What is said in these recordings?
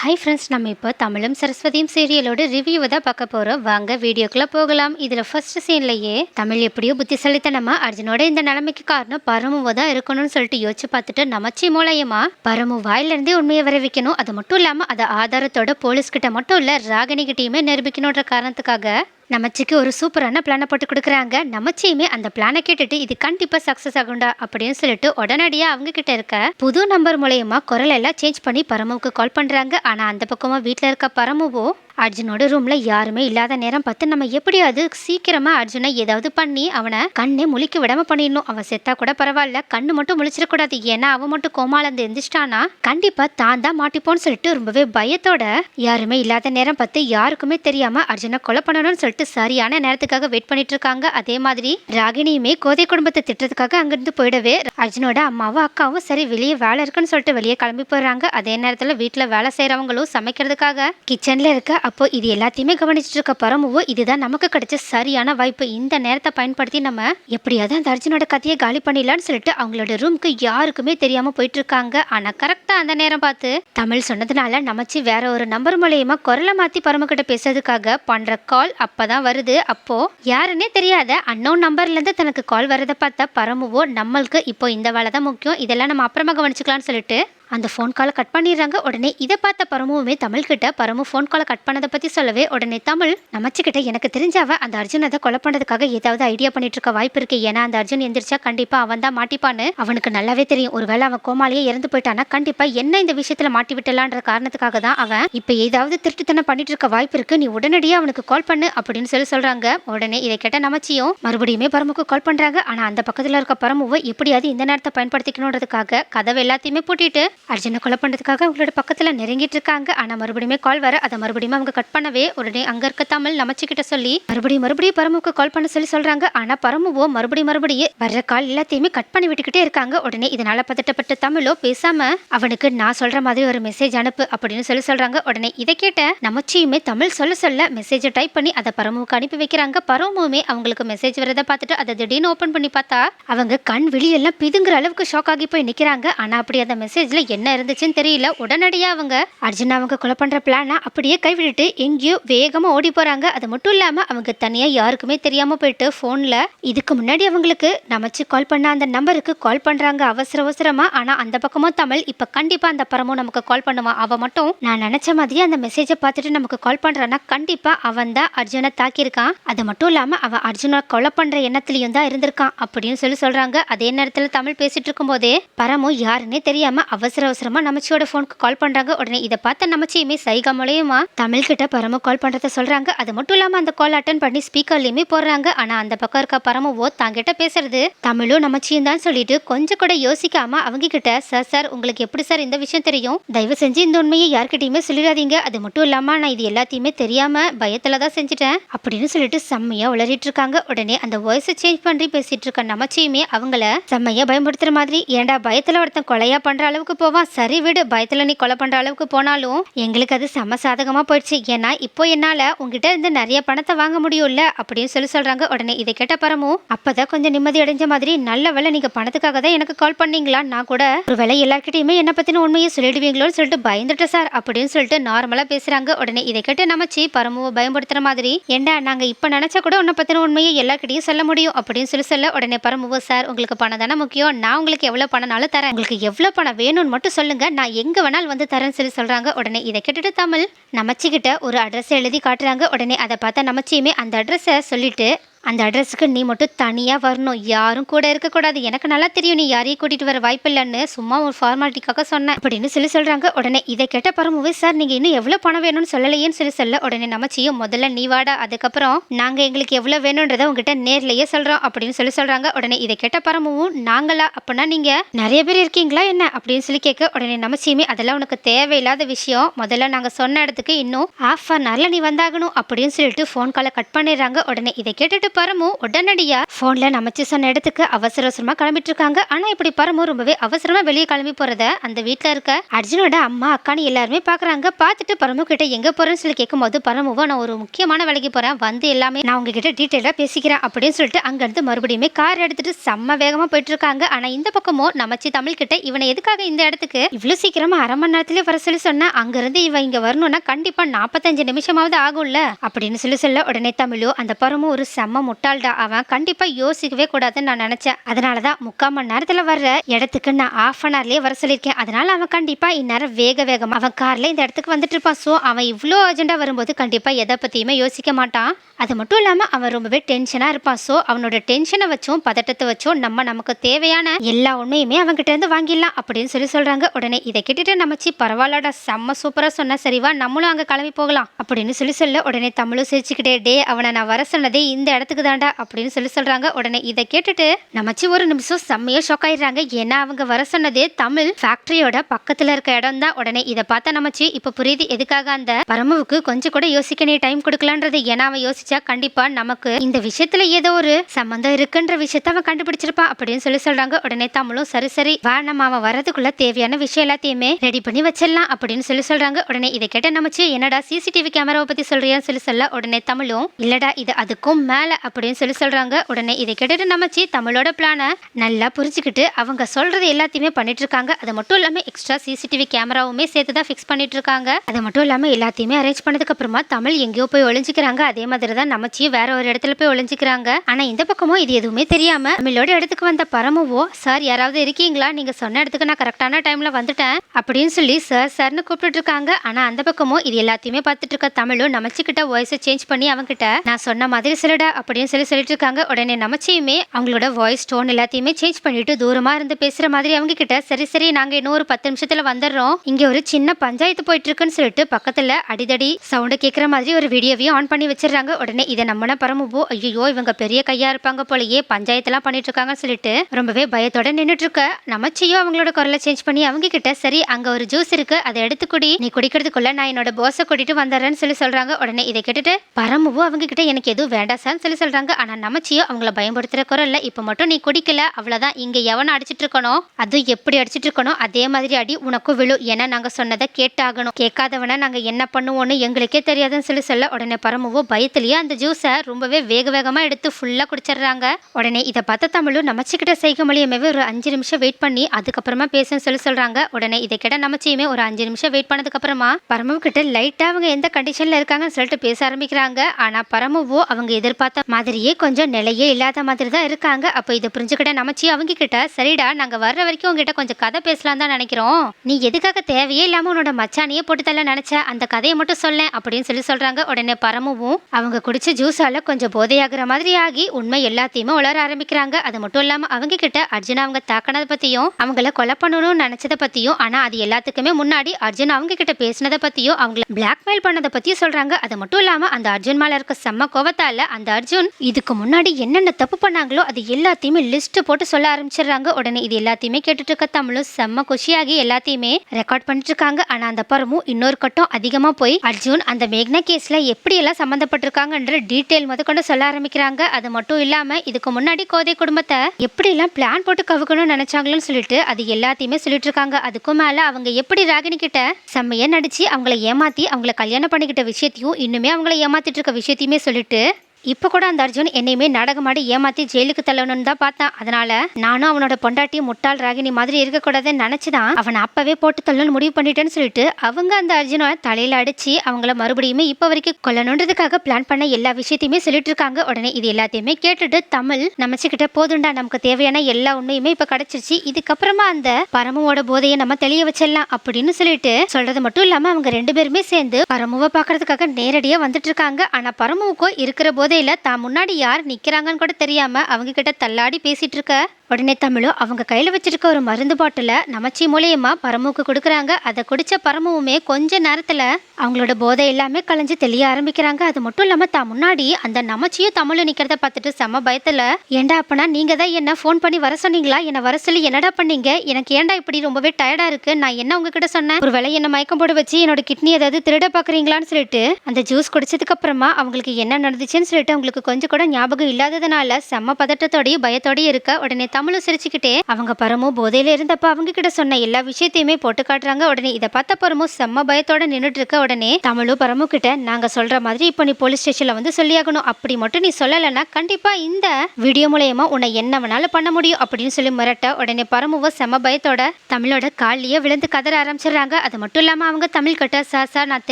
Hi friends நம்ம இப்போ தமிழும் சரஸ்வதியும் சீரியலோட ரிவ்யூவை தான் பார்க்க போகிறோம் வாங்க வீடியோக்குள்ளே போகலாம். இதில் ஃபர்ஸ்ட் சீன்லையே தமிழ் எப்படியோ புத்திசாலித்தனமா அர்ஜுனோட இந்த நிலைமைக்கு காரணம் பரமுவை தான் இருக்கணும்னு சொல்லிட்டு யோசிச்சு பார்த்துட்டு நமச்சி மூலயமா பரமு வாயிலிருந்தே உண்மையை விரைவிக்கணும். அது மட்டும் இல்லாமல் அதை ஆதாரத்தோட போலீஸ்கிட்ட மட்டும் இல்லை ராகினி கிட்டேயுமே நிரூபிக்கணுன்ற காரணத்துக்காக நமச்சிக்கு ஒரு சூப்பரான பிளானை போட்டு கொடுக்குறாங்க. நமச்சியுமே அந்த பிளானை கேட்டுட்டு இது கண்டிப்பாக சக்ஸஸ் ஆகுண்டா அப்படின்னு சொல்லிட்டு உடனடியாக அவங்க கிட்ட இருக்க புது நம்பர் மூலயமா குரல் எல்லாம் சேஞ்ச் பண்ணி பரமுவுக்கு கால் பண்ணுறாங்க ஆனால் அந்த பக்கமாக வீட்டில் இருக்க பரமுவோ அர்ஜுனோட ரூம்ல யாருமே இல்லாத நேரம் பார்த்து நம்ம எப்படியாவது சீக்கிரமா அர்ஜுனை ஏதாவது பண்ணி அவனை கண்ணே முழிக்க விடாம பண்ணிடணும். அவன் செத்தா கூட பரவாயில்ல. கண்ணு மட்டும் முழிச்சிடக்கூடாது ஏன்னா அவன் மட்டும் கோமாலந்து எந்திரிச்சிட்டானா? கண்டிப்பா தான் தான் மாட்டிப்போன்னு சொல்லிட்டு ரொம்பவே பயத்தோட யாருமே இல்லாத நேரம் பார்த்து யாருக்குமே தெரியாம அர்ஜுனை கொலை பண்ணணும்னு சொல்லிட்டு சரியான நேரத்துக்காக வெயிட் பண்ணிட்டு இருக்காங்க. அதே மாதிரி ராகினியுமே கோதை குடும்பத்தை திட்டுறதுக்காக அங்கிருந்து போயிடவே அர்ஜுனோட அம்மாவும் அக்காவும் சரி வெளியே வேலை இருக்குன்னு சொல்லிட்டு வெளியே கிளம்பி போயிடுறாங்க. அதே நேரத்துல வீட்டுல வேலை செய்யறவங்களும் சமைக்கிறதுக்காக கிச்சன்ல இருக்க அப்போ இது எல்லாத்தையுமே கவனிச்சுட்டு இருக்க பரமுவோ இதுதான் நமக்கு கிடைச்ச சரியான வாய்ப்பு. இந்த நேரத்தை பயன்படுத்தி நம்ம எப்படியாவது அந்த அர்ஜுனோட கதையை காலி பண்ணிடலாம்னு சொல்லிட்டு அவங்களோட ரூம்க்கு யாருக்குமே தெரியாம போயிட்டு இருக்காங்க ஆனா கரெக்டா அந்த நேரம் பார்த்து தமிழ் சொன்னதுனால நமச்சு வேற ஒரு நம்பர் மூலியமா குரலை மாத்தி பரமக்கிட்ட பேசுறதுக்காக பண்ற கால் அப்பதான் வருது. அப்போ யாருன்னே தெரியாத அன்னோன் நம்பர்ல இருந்து தனக்கு கால் வரதை பார்த்தா பரமுவோ நம்மளுக்கு இப்போ இந்த வேலை தான் முக்கியம். இதெல்லாம் நம்ம அப்புறமா கவனிச்சுக்கலாம்னு சொல்லிட்டு அந்த ஃபோன் காலை கட் பண்ணிடுறாங்க. உடனே இதை பார்த்த பரமுவுமே தமிழ்கிட்ட பரமு ஃபோன் காலை கட் பண்ணதை பற்றி சொல்லவே உடனே தமிழ் நமச்சுக்கிட்ட எனக்கு தெரிஞ்சவ அந்த அர்ஜுனதை கொலை பண்ணதுக்காக ஏதாவது ஐடியா பண்ணிட்டு இருக்க வாய்ப்பு இருக்கு. ஏன்னா அந்த அர்ஜுன் எந்திரிச்சா கண்டிப்பாக அவன் தான் மாட்டிப்பான்னு அவனுக்கு நல்லாவே தெரியும். ஒருவேளை அவன் கோமாலேயே இறந்து போயிட்டானா கண்டிப்பாக என்ன இந்த விஷயத்தில் மாட்டி விட்டலான்ற காரணத்துக்காக தான் அவன் இப்போ ஏதாவது திருட்டுத்தனம் பண்ணிட்டு இருக்க வாய்ப்பு இருக்கு. நீ உடனடியாக அவனுக்கு கால் பண்ணு அப்படின்னு சொல்லி சொல்கிறாங்க உடனே இதை கேட்ட நமச்சியும் மறுபடியுமே பரமுக்கு கால் பண்ணுறாங்க ஆனால் அந்த பக்கத்தில் இருக்க பரமுவை எப்படியாவது இந்த நேரத்தை பயன்படுத்திக்கணுன்றதுக்காக கதவை எல்லாத்தையுமே பூட்டிட்டு அர்ஜுனை கொலை பண்ணுறதுக்காக அவங்களோட பக்கத்தில் நெருங்கிட்டு இருக்காங்க. ஆனால் மறுபடியுமே கால் வர அதை மறுபடியும் அவங்க கட் பண்ணவே உடனே அங்கே இருக்க தமிழ் நமச்சுக்கிட்ட சொல்லி மறுபடியும் மறுபடியும் பரமுக்கு கால் பண்ண சொல்லி சொல்கிறாங்க ஆனால் பரமுவோ மறுபடியும் மறுபடியும் வர்ற கால் எல்லாத்தையுமே கட் பண்ணி விட்டுக்கிட்டே இருக்காங்க. உடனே இதனால் பதட்டப்பட்ட தமிழோ பேசாமல் அவனுக்கு நான் சொல்கிற மாதிரி ஒரு மெசேஜ் அனுப்பு அப்படின்னு சொல்லி சொல்கிறாங்க உடனே இதை கேட்ட நமச்சியுமே தமிழ் சொல்ல சொல்ல மெசேஜை டைப் பண்ணி அதை பரமுவுக்கு அனுப்பி வைக்கிறாங்க. பரமுவுமே அவங்களுக்கு மெசேஜ் வரதை பார்த்துட்டு அதை திடீர்னு ஓப்பன் பண்ணி பார்த்தா அவங்க கண் வெளியெல்லாம் பிதுங்குற அளவுக்கு ஷாக் ஆகி போய் நிற்கிறாங்க ஆனால் அப்படி அந்த மெசேஜில் என்ன இருந்துச்சுன்னு தெரியல. உடனடியாக அவங்க அர்ஜுன் அவங்க கொலை பண்ணுற பிளானை அப்படியே கைவிட்டுட்டு எங்கேயோ வேகமாக ஓடி போகிறாங்க அது மட்டும் இல்லாமல் அவங்க தனியாக யாருக்குமே தெரியாமல் போயிட்டு ஃபோனில் இதுக்கு முன்னாடி அவங்களுக்கு நமச்சு கால் பண்ண அந்த நம்பருக்கு கால் பண்ணுறாங்க அவசர அவசரமாக ஆனால் அந்த பக்கமும் தமிழ். இப்போ கண்டிப்பாக அந்த பரமும் நமக்கு கால் பண்ணுவான் அவன் மட்டும் நான் நினச்ச மாதிரியே அந்த மெசேஜை பார்த்துட்டு நமக்கு கால் பண்ணுறான்னா கண்டிப்பாக அவன் தான் அர்ஜுனை தாக்கியிருக்கான். அது மட்டும் இல்லாமல் அவன் அர்ஜுனை கொலை பண்ணுற எண்ணத்துலையும் தான் இருந்திருக்கான். அப்படின்னு சொல்லி சொல்கிறாங்க அதே நேரத்தில் தமிழ் பேசிட்டு இருக்கும்போதே பரமும் யாருன்னே தெரியாமல் அவசர அவசரமா நமச்சியோட ஃபோனுக்கு கால் பண்றாங்க. உடனே இதை பார்த்த நமச்சியுமே சைகா மூலயமா தமிழ் கிட்ட பரம கால் பண்றத சொல்றாங்க. அது மட்டும் இல்லாம அந்த கால் அட்டன் பண்ணி ஸ்பீக்கர்லயுமே போடுறாங்க. ஆனா அந்த பக்கம் இருக்க பரமவோ தாங்கிட்ட பேசுறது தமிழும் நமச்சியும் தான் சொல்லிட்டு கொஞ்சம் கூட யோசிக்காம அவங்க கிட்ட சார் சார் உங்களுக்கு எப்படி சார் இந்த விஷயம் தெரியும்? தயவு செஞ்சு இந்த உண்மையை யார்கிட்டயுமே சொல்லிடாதீங்க. அது மட்டும் இல்லாம நான் இது எல்லாத்தையுமே தெரியாம பயத்துல தான் செஞ்சுட்டேன் அப்படின்னு சொல்லிட்டு செம்மையா உளறிட்டு இருக்காங்க. உடனே அந்த வாய்ஸை சேஞ்ச் பண்ணி பேசிட்டு இருக்க நமச்சியுமே அவங்கள செம்மையா பயன்படுத்துற மாதிரி ஏன்டா பயத்துல ஒருத்தன் கொலையா பண்ற அளவுக்கு போ போவான் சரி விடு பயத்தில் நீ கொலை பண்ணுற அளவுக்கு போனாலும் எங்களுக்கு அது செம சாதகமாக போயிடுச்சு. ஏன்னா இப்போ என்னால் உங்ககிட்ட இருந்து நிறைய பணத்தை வாங்க முடியும்ல அப்படின்னு சொல்லி சொல்கிறாங்க உடனே இதை கேட்ட பரமும் அப்பதான் கொஞ்சம் நிம்மதி அடைஞ்ச மாதிரி நல்ல வேலை நீங்கள் பணத்துக்காக தான் எனக்கு கால் பண்ணீங்களா? நான் கூட ஒரு வேலை எல்லார்கிட்டயுமே என்னை பற்றின உண்மையை சொல்லிடுவீங்களோன்னு சொல்லிட்டு பயந்துட்டேன் சார் அப்படின்னு சொல்லிட்டு நார்மலாக பேசுகிறாங்க உடனே இதை கேட்டு நமச்சி பரமுவை பயன்படுத்துகிற மாதிரி ஏண்டா நாங்கள் இப்போ நினச்சா கூட உன்னை பற்றின உண்மையை எல்லார்கிட்டயும் சொல்ல முடியும் அப்படின்னு சொல்லி சொல்ல உடனே பரமுவோ சார் உங்களுக்கு பணம் தானே முக்கியம். நான் உங்களுக்கு எவ்வளோ பணம்னாலும் தரேன். உங்களுக்கு எவ்வளோ பணம் வேணும்னு மட்டும் சொல்லுங்க. நான் எங்க வேணாலும் வந்து தரேன்னு சொல்லி சொல்றாங்க. உடனே இதை கேட்டுட்டு தமிழ் நமச்சிக்கிட்ட ஒரு அட்ரஸ் எழுதி காட்டுறாங்க. உடனே அதை பார்த்தா நமச்சியுமே அந்த அட்ரஸை சொல்லிட்டு அந்த அட்ரஸுக்கு நீ மட்டும் தனியாக வரணும். யாரும் கூட இருக்கக்கூடாது. எனக்கு நல்லா தெரியும். நீ யாரையும் கூட்டிகிட்டு வர வாய்ப்பு இல்லைன்னு. சும்மா ஒரு ஃபார்மாலிட்டிக்காக சொன்னேன். அப்படின்னு சொல்லி சொல்கிறாங்க உடனே இதை கேட்ட பரமுவே சார் நீங்கள் இன்னும் எவ்வளோ பணம் வேணும்னு சொல்லலையேன்னு சொல்லி சொல்ல. உடனே நமச்சியும் முதல்ல நீ வாடா. அதுக்கப்புறம் நாங்கள் எங்களுக்கு எவ்வளோ வேணுன்றதை உங்ககிட்ட நேர்லேயே சொல்கிறோம் அப்படின்னு சொல்லி சொல்கிறாங்க உடனே இதை கேட்ட பரமுவும் நாங்களா? அப்படின்னா நீங்கள் நிறைய பேர் இருக்கீங்களா என்ன? அப்படின்னு சொல்லி கேட்க உடனே நமச்சியுமே அதெல்லாம் உனக்கு தேவையில்லாத விஷயம். முதல்ல நாங்கள் சொன்ன இடத்துக்கு இன்னும் ஆஃப் அன் ஹவரில் நீ வந்தாகணும். அப்படின்னு சொல்லிட்டு ஃபோன் காலை கட் பண்ணிடுறாங்க. உடனே இதை கேட்டுட்டு பரமு உடனடியா போன்ல நமச்சு சொன்ன இடத்துக்கு அவசர அவசரமா கிளம்பிட்டு இருக்காங்க ஆனா இப்படி பரமு ரொம்பவே அவசரமா வெளியே கிளம்பி போறத அந்த வீட்டுல இருக்க அர்ஜுனோட அம்மா அக்கான்னு எல்லாருமே பாக்குறாங்க. பார்த்துட்டு பரமு கிட்ட எங்க போறேன்னு சொல்லி கேட்கும்போது பரமுவோ நான் ஒரு முக்கியமான வேலைக்கு போறேன். வந்து எல்லாமே நான் உங்ககிட்ட டீட்டெயிலா பேசிக்கிறேன். அப்படின்னு சொல்லிட்டு அங்க இருந்து மறுபடியுமே கார் எடுத்துட்டு செம்ம வேகமா போயிட்டு இருக்காங்க ஆனா இந்த பக்கமும் நமச்சு தமிழ் கிட்ட இவனை எதுக்காக இந்த இடத்துக்கு இவ்வளவு சீக்கிரமா அரை மணி நேரத்திலே வர சொல்லி சொன்னா? அங்க இருந்து இவன் இங்க வரணும்னா கண்டிப்பா நாற்பத்தஞ்சு நிமிஷமாவது ஆகும்ல? அப்படின்னு சொல்லி சொல்ல உடனே தமிழோ அந்த பரமும் ஒரு செம்ம முட்டாள்டா அவன். கண்டிப்பாக யோசிக்கவே கூடாதுன்னு நான் நினச்சேன். அதனால தான் முக்கால் மணி நேரத்தில் வர்ற இடத்துக்கு நான் ஆஃப் அன் ஹவர்லேயே வர சொல்லியிருக்கேன். அதனால அவன் கண்டிப்பாக இந்நேரம் வேக வேகமாக அவன் காரில் இந்த இடத்துக்கு வந்துட்டு இருப்பான். ஸோ அவன் இவ்வளோ அர்ஜெண்டாக வரும்போது கண்டிப்பாக எதை பற்றியுமே யோசிக்க மாட்டான். அது மட்டும் இல்லாமல் அவன் ரொம்பவே டென்ஷனாக இருப்பான். ஸோ அவனோட டென்ஷனை வச்சும் பதட்டத்தை வச்சும் நம்ம நமக்கு தேவையான எல்லா உண்மையுமே அவங்ககிட்ட இருந்து வாங்கிடலாம் அப்படின்னு சொல்லி சொல்கிறாங்க உடனே இதை கேட்டுட்டு நமச்சி பரவாயில்லடா செம்ம சூப்பராக சொன்ன. சரிவா நம்மளும் அங்கே கிளம்பி போகலாம். அப்படின்னு சொல்லி சொல்ல உடனே தமிழும் சிரிச்சுக்கிட்டே டே அவனை நான் வர சொன்னதே இந்த இடத்துல இடத்துக்கு தாண்டா அப்படின்னு சொல்லி சொல்கிறாங்க உடனே இதை கேட்டுட்டு நமச்சி ஒரு நிமிஷம் செம்மையாக ஷாக் ஆயிடுறாங்க. ஏன்னா அவங்க வர சொன்னதே தமிழ் ஃபேக்ட்ரியோட பக்கத்தில் இருக்க இடம் தான் உடனே இதை பார்த்தா நமச்சி இப்போ புரியுது எதுக்காக அந்த பரமுவுக்கு கொஞ்சம் கூட யோசிக்க நீ டைம் கொடுக்கலான்றது. ஏன்னா அவன் யோசிச்சா கண்டிப்பாக நமக்கு இந்த விஷயத்தில் ஏதோ ஒரு சம்மந்தம் இருக்குன்ற விஷயத்த அவன் கண்டுபிடிச்சிருப்பான் அப்படின்னு சொல்லி சொல்கிறாங்க உடனே தமிழும் சரி சரி வா நம்ம அவன் வரதுக்குள்ள தேவையான விஷயம் எல்லாத்தையுமே ரெடி பண்ணி வச்சிடலாம் அப்படின்னு சொல்லி சொல்கிறாங்க உடனே இதை கேட்ட நமச்சு என்னடா சிசிடிவி கேமராவை பற்றி சொல்கிறியான்னு சொல்லி சொல்ல. உடனே தமிழும் இல்லடா இது அதுக்கும் மேல அப்படின்னு சொல்லி சொல்கிறாங்க உடனே இதை கேட்டுட்டு நமச்சு தமிழோட பிளானை நல்லா புரிஞ்சுக்கிட்டு அவங்க சொல்கிறது எல்லாத்தையுமே பண்ணிட்டு இருக்காங்க அது மட்டும் இல்லாமல் எக்ஸ்ட்ரா சிசிடிவி கேமராவுமே சேர்த்து தான் ஃபிக்ஸ் பண்ணிட்டு இருக்காங்க அது மட்டும் இல்லாமல் எல்லாத்தையுமே அரேஞ்ச் பண்ணதுக்கு அப்புறமா தமிழ் எங்கேயோ போய் ஒழிஞ்சிக்கிறாங்க அதே மாதிரி தான் நமச்சியும் வேற ஒரு இடத்துல போய் ஒழிஞ்சிக்கிறாங்க ஆனால் இந்த பக்கமும் இது எதுவுமே தெரியாம தமிழோட இடத்துக்கு வந்த பரமுவோ சார் யாராவது இருக்கீங்களா? நீங்க சொன்ன இடத்துக்கு நான் கரெக்டான டைம்ல வந்துட்டேன். அப்படின்னு சொல்லி சார் சார்னு கூப்பிட்டு இருக்காங்க ஆனா அந்த பக்கமும் இது எல்லாத்தையுமே பார்த்துட்டு இருக்க தமிழும் நமச்சிக்கிட்ட வாய்ஸை சேஞ்ச் பண்ணி அவங்கிட்ட நான் சொன்ன மாதிரி சொல்லுடா அப்படின்னு சொல்லி சொல்லிட்டு இருக்காங்க உடனே நமச்சியுமே அவங்களோட வாய்ஸ் டோன் எல்லாத்தையுமே சேஞ்ச் பண்ணிட்டு தூரமா இருந்து பேசுற மாதிரி அவங்க கிட்ட சரி சரி நாங்க இன்னும் ஒரு பத்து நிமிஷத்துல வந்துடுறோம். இங்க ஒரு சின்ன பஞ்சாயத்து போயிட்டு இருக்குன்னு சொல்லிட்டு பக்கத்துல அடிதடி சவுண்டு கேட்குற மாதிரி ஒரு வீடியோவையும் ஆன் பண்ணி வச்சிடுறாங்க. உடனே இதை நம்மன பரமுபோ ஐயோ இவங்க பெரிய கையா இருப்பாங்க போலயே பஞ்சாயத்தெல்லாம் பண்ணிட்டு இருக்காங்கன்னு சொல்லிட்டு ரொம்பவே பயத்தோட நின்றுட்டு இருக்க நமச்சியும் அவங்களோட குரலை சேஞ்ச் பண்ணி அவங்க கிட்ட சரி அங்க ஒரு ஜூஸ் இருக்கு அதை எடுத்து குடி. நீ குடிக்கிறதுக்குள்ள நான் என்னோட பாஸை கூட்டிட்டு வந்துடுறேன்னு சொல்லி சொல்றாங்க. உடனே இதை கேட்டுட்டு பரமுவோ அவங்க கிட்ட எனக்கு எதுவும் வேண்டாம் சார்னு சொல்லி சொல்றாங்க. ஆனா நமச்சியோ அவங்கள பயன்படுத்துற குரல்ல இப்ப மட்டும் நீ குடிக்கல. அவ்வளவுதான். இங்க எவனை அடிச்சிட்டு இருக்கணும் அது எப்படி அடிச்சிட்டு இருக்கணும் அதே மாதிரி அடி உனக்கும் விழு ஏன்னா நாங்க சொன்னதை கேட்டாகணும். கேட்காதவன நாங்க என்ன பண்ணுவோம்னு எங்களுக்கே தெரியாதுன்னு சொல்லி சொல்ல உடனே பரமுவோ பயத்திலேயே அந்த ஜூஸை ரொம்பவே வேக வேகமா எடுத்து ஃபுல்லா குடிச்சிடுறாங்க. உடனே இதை பார்த்த தமிழும் நமச்சிக்கிட்ட செய்க மொழியுமே ஒரு அஞ்சு நிமிஷம் வெயிட் பண்ணி அதுக்கப்புறமா பேசுன்னு சொல்லி சொல்றாங்க. உடனே இதை கேட்ட நமச்சியுமே ஒரு அஞ்சு நிமிஷம் வெயிட் பண்ணதுக்கு அப்புறமா பரமு கிட்ட லைட்டா அவங்க எந்த கண்டிஷன்ல இருக்காங்கன்னு சொல்லிட்டு பேச ஆரம்பிக்கிறாங்க. ஆனா பரமுவோ அவங்க எதிர்பார்த்த மாதிரியே கொஞ்சம் நிலையே இல்லாத மாதிரி தான் இருக்காங்க. அப்போ இதை புரிஞ்சுக்கிட்ட நமச்சி அவங்க கிட்ட சரிடா நாங்கள் வர்ற வரைக்கும் உங்ககிட்ட கொஞ்சம் கதை பேசலாம் தான் நினைக்கிறோம். நீ எதுக்காக தேவையே இல்லாமல் உன்னோட மச்சானியே போட்டு தள்ள நினச்ச? அந்த கதையை மட்டும் சொல்ல அப்படின்னு சொல்லி சொல்கிறாங்க உடனே பரமுவும் அவங்க குடிச்ச ஜூஸால கொஞ்சம் போதையாகிற மாதிரி ஆகி உண்மை எல்லாத்தையுமே உளர ஆரம்பிக்கிறாங்க. அது மட்டும் இல்லாமல் அவங்க கிட்ட அர்ஜுன் அவங்க தாக்கினதை பற்றியும் அவங்கள கொலை பண்ணணும்னு நினச்சதை பற்றியும் ஆனால் அது எல்லாத்துக்குமே முன்னாடி அர்ஜுன் அவங்க கிட்ட பேசினதை பற்றியும் அவங்கள பிளாக்மெயில் பண்ணதை பற்றியும் சொல்கிறாங்க அது மட்டும் இல்லாமல் அந்த அர்ஜுன் மேலே இருக்க செம்ம கோவத்தால் அந்த அர்ஜுன் இதுக்கு முன்னாடி என்னென்ன தப்பு பண்ணாங்களோ அது எல்லாத்தையுமே லிஸ்ட் போட்டு சொல்ல ஆரம்பிச்சிடுறாங்க. உடனே இது எல்லாத்தையுமே கேட்டுட்டு இருக்க தமிழும் செம்ம குஷியாகி எல்லாத்தையுமே ரெக்கார்ட் பண்ணிட்டு இருக்காங்க ஆனா அந்த பரமும் இன்னொரு கட்டம் அதிகமா போய் அர்ஜுன் அந்த மேக்னா கேஸ்ல எப்படி எல்லாம் சம்மந்தப்பட்டிருக்காங்கன்ற டீட்டெயில் முத கொண்டு சொல்ல ஆரம்பிக்கிறாங்க. அது மட்டும் இல்லாம இதுக்கு முன்னாடி கோதை குடும்பத்தை எப்படி எல்லாம் பிளான் போட்டு கவுக்கணும்னு நினைச்சாங்களோன்னு சொல்லிட்டு அது எல்லாத்தையுமே சொல்லிட்டு இருக்காங்க அதுக்கும் மேல அவங்க எப்படி ராகினி கிட்ட செம்மையா நடிச்சு அவங்கள ஏமாத்தி அவங்கள கல்யாணம் பண்ணிக்கிட்ட விஷயத்தையும் இன்னுமே அவங்கள ஏமாத்திட்டு இருக்க விஷயத்தையுமே சொல்லிட்டு இப்போ கூட அந்த அர்ஜுன் என்னையுமே நாடகமாடி ஏமாத்தி ஜெயிலுக்கு தள்ளணும்னு தான் பார்த்தான். அதனால நானும் அவனோட பொண்டாட்டியும் முட்டாள் ராகினி மாதிரி இருக்கக்கூடாதுன்னு நினச்சிதான் அவனை அப்பவே போட்டு தள்ளணும்னு முடிவு பண்ணிட்டேன்னு சொல்லிட்டு அவங்க அந்த அர்ஜுனை தலையில அடிச்சு அவங்கள மறுபடியுமே இப்போ வரைக்கும் கொல்லணுன்றதுக்காக பிளான் பண்ண எல்லா விஷயத்தையுமே சொல்லிட்டு இருக்காங்க. உடனே இது எல்லாத்தையுமே கேட்டுட்டு தமிழ் நமச்சுக்கிட்ட போதுண்டா நமக்கு தேவையான எல்லா உண்மையுமே இப்போ கிடைச்சிருச்சு. இதுக்கப்புறமா அந்த பரமுவோட போதையை நம்ம தெளிய வச்சிடலாம் அப்படின்னு சொல்லிட்டு சொல்றது மட்டும் இல்லாம அவங்க ரெண்டு பேருமே சேர்ந்து பரமுவை பார்க்கறதுக்காக நேரடியா வந்துட்டு இருக்காங்க. ஆனா பரமுவுக்கோ இருக்கிற போதையில் தான் முன்னாடி யார் நிக்கிறாங்கன்னு கூட தெரியாம அவங்கக்கிட்ட தள்ளாடி பேசிட்டு இருக்க? உடனே தமிழும் அவங்க கையில் வச்சிருக்க ஒரு மருந்து பாட்டிலை நமச்சி மூலியமாக பரமுக்கு கொடுக்குறாங்க. அதை குடித்த பரமுவுமே கொஞ்ச நேரத்தில் அவங்களோட போதை எல்லாமே கலைஞ்சு தெளிய ஆரம்பிக்கிறாங்க. அது மட்டும் இல்லாமல் தான் முன்னாடி அந்த நமச்சியும் தமிழும் நிற்கிறத பார்த்துட்டு செம பயத்தில் ஏண்டா அப்பனா நீங்கள் தான் என்ன ஃபோன் பண்ணி வர சொன்னீங்களா? என்னை வர சொல்லி என்னடா பண்ணீங்க? எனக்கு ஏன்டா இப்படி ரொம்பவே டயர்டாக இருக்குது நான் என்ன உங்ககிட்ட சொன்னேன்? ஒரு வேலை என்ன மயக்கம் போட வச்சு என்னோட கிட்னி ஏதாவது திருட பார்க்குறீங்களான்னு சொல்லிட்டு அந்த ஜூஸ் குடிச்சதுக்கு அப்புறமா அவங்களுக்கு என்ன நடந்துச்சுன்னு சொல்லிட்டு அவங்களுக்கு கொஞ்சம் கூட ஞாபகம் இல்லாததுனால செம்ம பதட்டத்தோடையும் பயத்தோடையும் இருக்க உடனே தான் தமிழும் சிரிச்சுக்கிட்டே அவங்க பரமும் போதையில இருந்தப்ப அவங்க கிட்ட சொன்ன எல்லா விஷயத்தையுமே போட்டு காட்டுறாங்க உடனே. இதை பார்த்த பரமோ செம்ம பயத்தோட நின்றுட்டு இருக்க உடனே தமிழும் பரமு கிட்ட நாங்க சொல்ற மாதிரி இப்போ நீ போலீஸ் ஸ்டேஷன்ல வந்து சொல்லியாகணும். அப்படி மட்டும் நீ சொல்லலைன்னா கண்டிப்பா இந்த வீடியோ மூலயமா உன்னை என்ன வேணாலும் பண்ண முடியும் அப்படின்னு சொல்லி மிரட்ட உடனே பரமுவ செம்ம பயத்தோட தமிழோட காலிலேயே விழுந்து கதற ஆரம்பிச்சிடுறாங்க. அது மட்டும் இல்லாம அவங்க தமிழ் கிட்ட சார் சார் நான்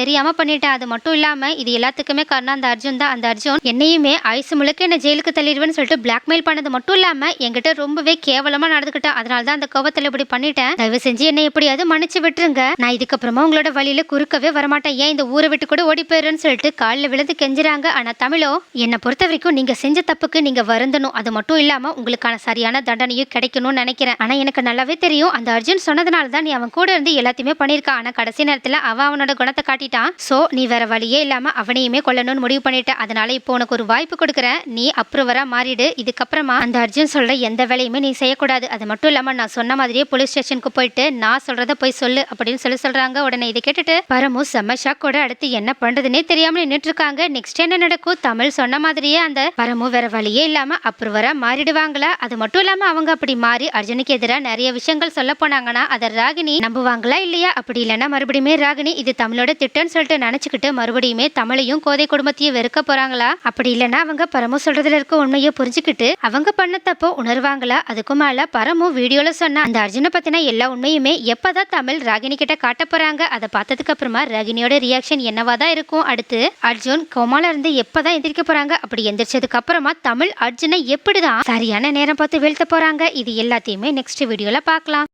தெரியாம பண்ணிட்டேன். அது மட்டும் இல்லாம இது எல்லாத்துக்குமே காரணம் அந்த அர்ஜுன் தான். அந்த அர்ஜுன் என்னையுமே ஆயுசு முழுக்க என்ன ஜெயிலுக்கு தள்ளிடுவேன்னு சொல்லிட்டு பிளாக்மெயில் பண்ணது மட்டும் இல்லாம என்கிட்ட ரொம்பவே கேவலமா நடந்துக்கிட்டேன் அதனால தான் அந்த கோவத்துல இப்படி பண்ணிட்டேன். தயவு செஞ்சு என்னை எப்படியாவது மன்னிச்சு விட்டுருங்க. நான் இதுக்கப்புறமா உங்களோட வழியில குறுக்கவே வரமாட்டேன். ஏன் இந்த ஊரை விட்டு கூட ஓடி போயிருன்னு சொல்லிட்டு காலில் விழுந்து கெஞ்சுறாங்க. ஆனா தமிழோ என்னை பொறுத்த வரைக்கும் நீங்க செஞ்ச தப்புக்கு நீங்க வருந்தணும். அது மட்டும் இல்லாம உங்களுக்கான சரியான தண்டனையும் கிடைக்கணும்னு நினைக்கிறேன். ஆனா எனக்கு நல்லாவே தெரியும். அந்த அர்ஜுன் சொன்னதுனால தான் நீ அவன் கூட இருந்து எல்லாத்தையுமே பண்ணியிருக்கான் ஆனா கடைசி நேரத்துல அவன் அவனோட குணத்தை காட்டிட்டான். சோ நீ வேற வழியே இல்லாம அவனையுமே கொல்லணும்னு முடிவு பண்ணிட்ட. அதனால இப்போ உனக்கு ஒரு வாய்ப்பு கொடுக்குறேன். நீ அப்ரூவரா மாறிடு. இதுக்கப்புறமா அந்த அர்ஜுன் சொல்ற எந்த வேலையும் நீ செய்யக்கூடாது. அது மட்டும் இல்லாமல் நான் சொன்ன மாதிரியே போலீஸ் ஸ்டேஷனுக்கு போயிட்டு நான் சொல்கிறத போய் சொல்லு அப்படின்னு சொல்லி சொல்கிறாங்க உடனே இதை கேட்டுட்டு பரமு செம்ம ஷாக்கோட அடுத்து என்ன பண்ணுறதுன்னே தெரியாமல் நின்றுட்டு இருக்காங்க. நெக்ஸ்ட் என்ன நடக்கும்? தமிழ் சொன்ன மாதிரியே அந்த பரமு வேற வழியே இல்லாமல் அப்ரூவரா மாறிடுவாங்களா? அது மட்டும் இல்லாமல் அவங்க அப்படி மாறி அர்ஜுனுக்கு எதிராக நிறைய விஷயங்கள் சொல்ல போனாங்கன்னா அதை ராகினி நம்புவாங்களா இல்லையா? அப்படி இல்லைன்னா மறுபடியுமே ராகினி இது தமிழோட திட்டம்னு சொல்லிட்டு நினச்சிக்கிட்டு மறுபடியுமே தமிழையும் கோதை குடும்பத்தையும் வெறுக்க போகிறாங்களா அப்படி இல்லைன்னா அவங்க பரமு சொல்கிறதுல இருக்க உண்மையை புரிஞ்சுக்கிட்டு அவங்க பண்ண தப்போ உணர்வாங்களா? அதுக்கும் மேலே பரமு வீடியோவில் சொன்ன அந்த அர்ஜுனை பற்றின எல்லா உண்மையுமே எப்போ தான் தமிழ் ராகினி கிட்ட காட்ட போகிறாங்க அதை பார்த்ததுக்கு அப்புறமா ராகினியோட ரியாக்ஷன் என்னவா தான் இருக்கும்? அடுத்து அர்ஜுன் கோமால இருந்து எப்போ தான் எந்திரிக்க போகிறாங்க அப்படி எந்திரிச்சதுக்கு அப்புறமா தமிழ் அர்ஜுனை எப்படி தான் சரியான நேரம் பார்த்து வீழ்த்த போகிறாங்க இது எல்லாத்தையுமே நெக்ஸ்ட் வீடியோவில் பார்க்கலாம்.